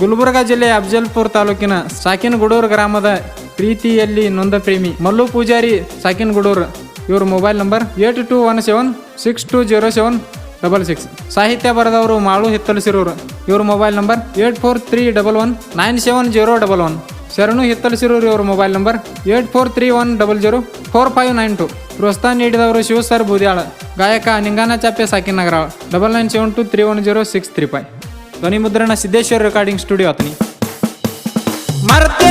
ಗುಲ್ಬರ್ಗಾ ಜಿಲ್ಲೆ ಅಫಜಲ್ಪುರ್ ತಾಲೂಕಿನ ಸಾಕಿನಗುಡೂರು ಗ್ರಾಮದ ಪ್ರೀತಿಯಲ್ಲಿ ನೊಂದ ಪ್ರೇಮಿ ಮಲ್ಲು ಪೂಜಾರಿ ಸಾಕಿನಗುಡೂರು. ಇವ್ರ mobile number eight two one seven six two zero seven double six. ಸಾಹಿತ್ಯ ಬರೆದವರು ಮಾಳು ಹಿತ್ತಲಿಸಿರೋರು. ಇವ್ರ mobile number eight four three double one nine seven zero double one. Sharanu Hittalisiroru ಇವ್ರ mobile number eight four three one double zero four five nine two. ಪ್ರೋತ್ಸಾಹ ನೀಡಿದವರು Shiva sir ಬೂದ್ಯಾಳ. ಗಾಯಕ Ningana Chape Sakina Nagar double nine seven two three one zero six three five. ಧ್ವನಿ ಮುದ್ರಣ Siddeshwara recording studio ಆತನಿ ಮರ್ತೇನ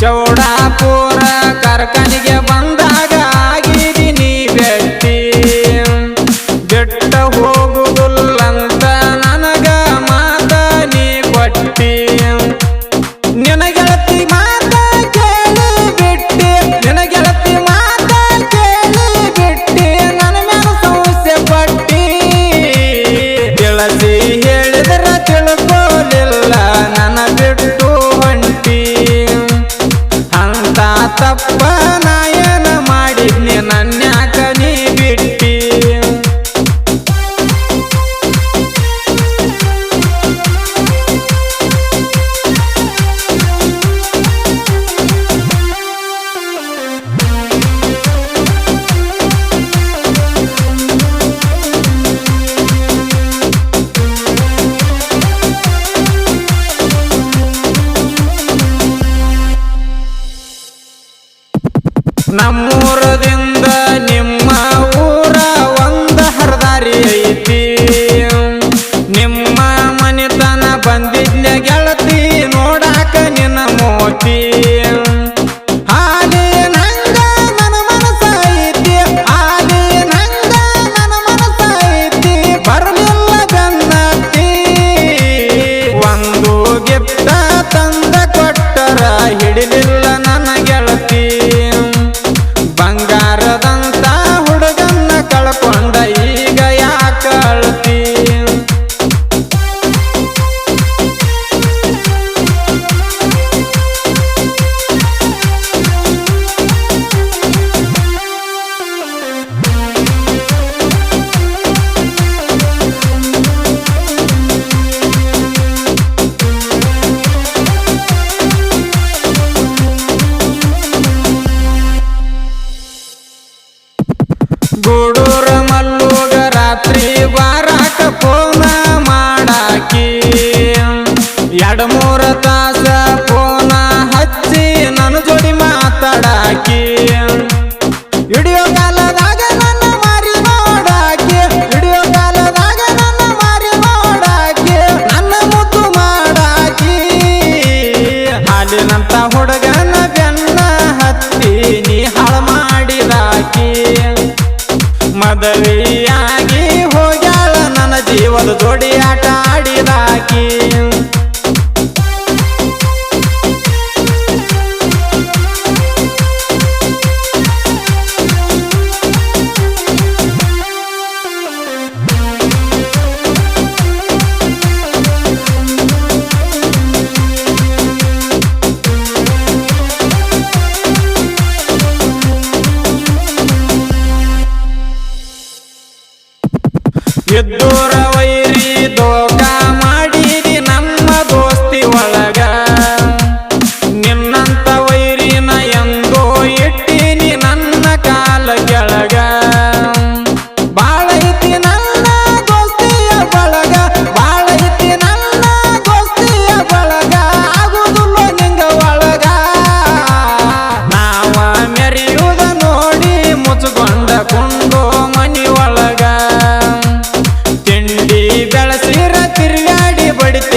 ಚೌಡಾಪುರ ಕಾರ್ಖಾನೆಗೆ ಬಂದಾಗ ನಮ್ಮೂರದಿಂದ ನಿಮ್ಮ ಗೂಡೂರ ಮಲ್ಲೂಗ ರಾತ್ರಿ ವಾರಾಟ ಫೋನ ಮಾಡಾಕಿ. ಎರಡು ಮೂರ ತಾಸ ಫೋನ ಹಚ್ಚಿ ನನ್ನ ಜೋಡಿ ಮಾತಾಡಾಕಿ. ಹಿಡಿಯೋ ಕಾಲದಾಗ ನನ್ನ ಮಾರಿ ನೋಡಾಕಿ. ಹಿಡಿಯೋ ಕಾಲದಾಗ ನನ್ನ ಮಾರಿ ನೋಡಾಕಿ. ನನ್ನ ಮುದ್ದು ಮಾಡಾಕಿ. ಹಾಲಿನಂತ ಹುಡುಗನ ಮದುವೆಯಾಗಿ ಹೋಗ್ಯಾಳ ನನ್ನ ಜೀವದ ಜೋಡಿ.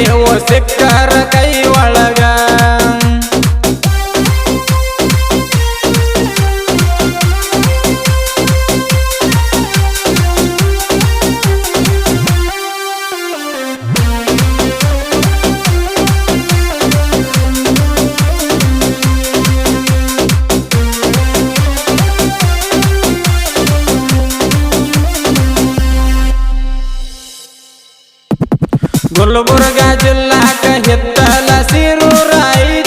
ನೀವು ಸಿಕ್ಕರ ಕೈ ಗುಲ್ಬುರ್ಗ ಜಿಲ್ಲಾಕ ಹಿತ್ತಲ ಸಿರು ರಾಯಿ